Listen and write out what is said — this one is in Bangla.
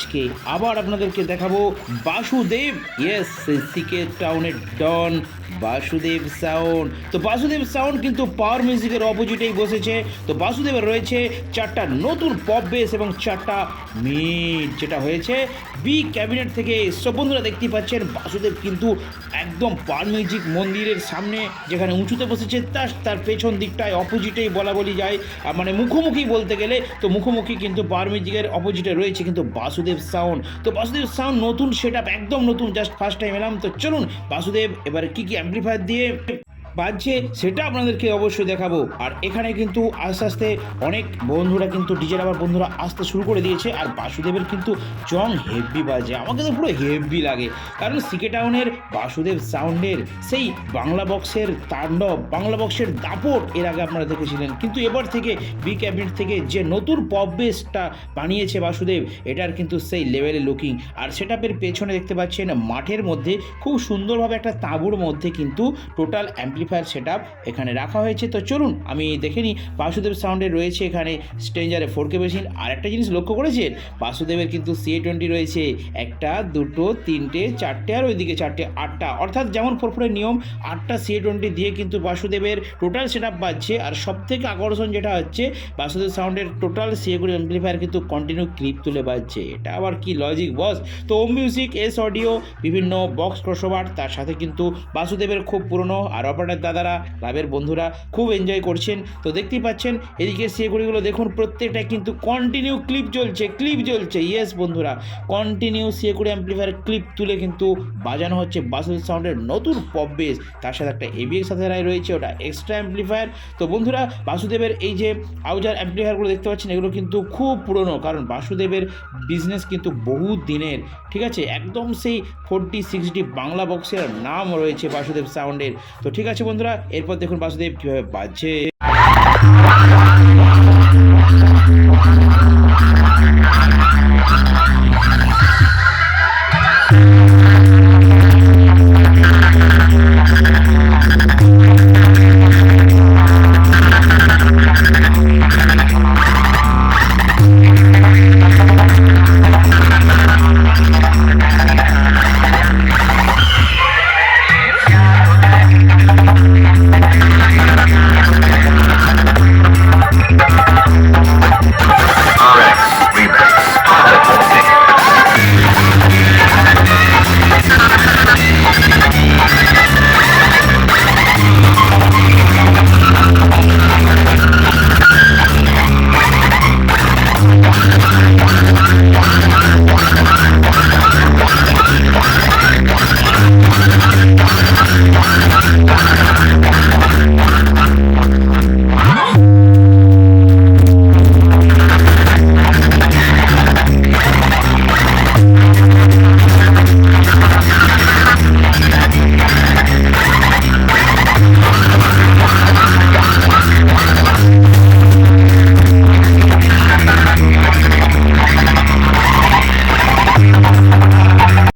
আজকে আবার আপনাদেরকে দেখাবো বাসুদেব। ইয়েস সিকে টাউনের ডন বাসুদেব সাউন্ড তো বাসুদেব সাউন্ড কিন্তু পাওয়ার মিউজিকের অপোজিটেই বসেছে। তো বাসুদেবের রয়েছে চারটা নতুন পপ বেস এবং চারটা মিড যেটা হয়েছে বি ক্যাবিনেট থেকে। সব বন্ধুরা দেখতে পাচ্ছেন, বাসুদেব কিন্তু একদম পাওয়ার মিউজিক মন্দিরের সামনে, যেখানে উঁচুতে বসেছে তার তার পেছন দিকটায় অপোজিটেই বলা বলি যায়। মানে মুখোমুখি বলতে গেলে, তো মুখোমুখি কিন্তু পাওয়ার মিউজিকের অপোজিটে রয়েছে কিন্তু বাসুদেব সাউন্ড তো বাসুদেব সাউন্ড নতুন সেট একদম নতুন জাস্ট ফার্স্ট টাইম এলাম। তো চলুন, বাসুদেব, এবার কি কি অ্যাম্পলিফায়ার দিয়ে বাজছে সেটা আপনাদেরকে অবশ্যই দেখাবো। আর এখানে কিন্তু আস্তে আস্তে অনেক বন্ধুরা কিন্তু ডিজে আবার বন্ধুরা আসতে শুরু করে দিয়েছে। আর বাসুদেবের কিন্তু জং হেভি বাজে। আমাকে তো পুরো হেভি লাগে। কারণ সিকে টাউনের বাসুদেব সাউন্ডের সেই বাংলা বক্সের তাণ্ডব, বাংলা বক্সের দাপট এর আগে আপনারা দেখেছিলেন। কিন্তু এবার থেকে বি ক্যাবিনেট থেকে যে নতুন পপ বেসটা বানিয়েছে বাসুদেব, এটার কিন্তু সেই লেভেলে লুকিং আর সেটাপের পেছনে দেখতে পাচ্ছেন মাঠের মধ্যে খুব সুন্দরভাবে একটা তাঁবুর মধ্যে কিন্তু টোটাল অ্যাম্পলিফায়ার সেট এখানে রাখা হয়েছে। তো চলুন, আমি দেখে নিই, বাসুদেব সাউন্ডের রয়েছে এখানে স্ট্রেঞ্জারে ফোর কে মেশিন আর একটা জিনিস লক্ষ্য করেছেন? বাসুদেবের কিন্তু সি টোয়েন্টি রয়েছে। একটা, দুটো, তিনটে, চারটে আর ওইদিকে চারটে, আটটা। অর্থাৎ যেমন ফোরফোরের নিয়ম, আটটা সি টোয়েন্টি দিয়ে কিন্তু বাসুদেবের টোটাল সেট আপ বাজছে। আর সব থেকে আকর্ষণ যেটা হচ্ছে, বাসুদেব সাউন্ডের টোটাল সিএগুড়ি অ্যাম্পলিফায়ার কিন্তু কন্টিনিউ ক্লিপ তুলে বাজছে। এটা আবার কি লজিক বস তো ওম মিউজিক এস অডিও বিভিন্ন বক্স ক্রসওভার তার সাথে কিন্তু বাসুদেবের খুব পুরনো আর অপারেটার দাদারা, ক্লাবের বন্ধুরা খুব এনজয় করছেন। তো দেখতেই পাচ্ছেন, এদিকে সিএগুড়িগুলো দেখুন প্রত্যেকটা কিন্তু কন্টিনিউ ক্লিপ চলছে ক্লিপ জ্বলছে। ইয়েস বন্ধুরা কন্টিনিউ সিএকুড়ি অ্যাম্পলিফায়ার ক্লিপ তুলে কিন্তু বাজানো হচ্ছে বাসুদেব সাউন্ডের নতুন পপ বেস তার সাথে একটা এবিএক্স সাথে রায় রয়েছে, ওটা এক্সট্রা অ্যাম্পলিফায়ার তো বন্ধুরা, বাসুদেবের এই যে আউজার অ্যাম্পলিফায়ারগুলো দেখতে পাচ্ছেন, এগুলো কিন্তু খুব পুরনো, কারণ বাসুদেবের বিজনেস কিন্তু বহু দিনের। ঠিক আছে? একদম সেই ফোরটি সিক্সটি বাংলা বক্সের নাম রয়েছে বাসুদেব সাউন্ডের তো ঠিক আছে বন্ধুরা। এরপর দেখুন বাসুদেব কীভাবে বাজছে।